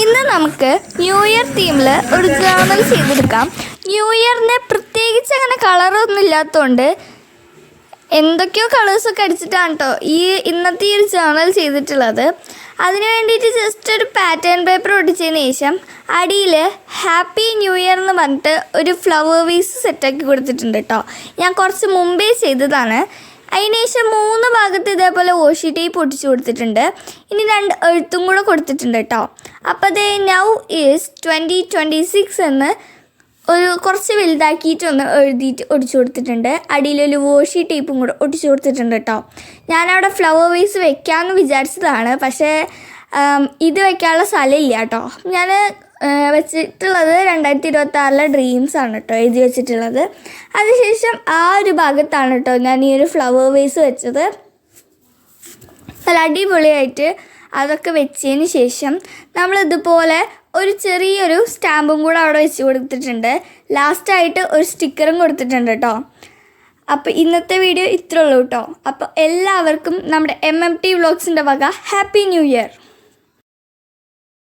ഇന്ന് നമുക്ക് new year തീമിൽ ഒരു ജേർണൽ ചെയ്തെടുക്കാം. ന്യൂ ഇയറിന് പ്രത്യേകിച്ച് അങ്ങനെ കളറൊന്നും ഇല്ലാത്തതുകൊണ്ട് എന്തൊക്കെയോ കളേഴ്സൊക്കെ അടിച്ചിട്ടാണ് കേട്ടോ ഈ ഇന്നത്തെ ഈ ഒരു ജേർണൽ ചെയ്തിട്ടുള്ളത്. അതിന് വേണ്ടിയിട്ട് ജസ്റ്റ് ഒരു പാറ്റേൺ പേപ്പർ ഒട്ടിച്ചതിന് ശേഷം അടിയിൽ ഹാപ്പി ന്യൂ ഇയർ എന്ന് പറഞ്ഞിട്ട് ഒരു ഫ്ലവർ വീസ് സെറ്റാക്കി കൊടുത്തിട്ടുണ്ട് കേട്ടോ ഞാൻ കുറച്ച് മുമ്പേ ചെയ്തതാണ്. അതിനുശേഷം മൂന്ന് ഭാഗത്ത് ഇതേപോലെ ഓഷി ടേപ്പ് ഒട്ടിച്ചു കൊടുത്തിട്ടുണ്ട്. ഇനി രണ്ട് എഴുത്തും കൂടെ കൊടുത്തിട്ടുണ്ട് കേട്ടോ അപ്പോൾ ദേ now is twenty twenty six എന്ന് ഒരു കുറച്ച് വലുതാക്കിയിട്ടൊന്ന് എഴുതിയിട്ട് ഒടിച്ചു കൊടുത്തിട്ടുണ്ട്. അടിയിലൊരു വാഷി ടേപ്പും കൂടെ ഒടിച്ചു കൊടുത്തിട്ടുണ്ട് കേട്ടോ ഞാനവിടെ ഫ്ലവർ വേസ് വെക്കാമെന്ന് വിചാരിച്ചതാണ്. പക്ഷേ ഇത് വെക്കാനുള്ള സ്ഥലമില്ല കേട്ടോ ഞാൻ വെച്ചിട്ടുള്ളത് രണ്ടായിരത്തി ഇരുപത്തി ആറിലെ ഡ്രീംസ് ആണ് കേട്ടോ എഴുതി വെച്ചിട്ടുള്ളത്. അതിനുശേഷം ആ ഒരു ഭാഗത്താണ് കേട്ടോ ഞാൻ ഈ ഒരു ഫ്ലവർ വേസ് വെച്ചത്. നല്ല അടിപൊളിയായിട്ട് അതൊക്കെ വെച്ചതിന് ശേഷം നമ്മൾ ഇതുപോലെ ഒരു ചെറിയൊരു സ്റ്റാമ്പും കൂടെ അവിടെ വെച്ച് കൊടുത്തിട്ടുണ്ട്. ലാസ്റ്റായിട്ട് ഒരു സ്റ്റിക്കറും കൊടുത്തിട്ടുണ്ട് കേട്ടോ. അപ്പോൾ ഇന്നത്തെ വീഡിയോ ഇത്രയുള്ളൂ കേട്ടോ. അപ്പോൾ എല്ലാവർക്കും നമ്മുടെ എം എം ടി വ്ളോഗ്സിന്റെ വക ഹാപ്പി ന്യൂ ഇയർ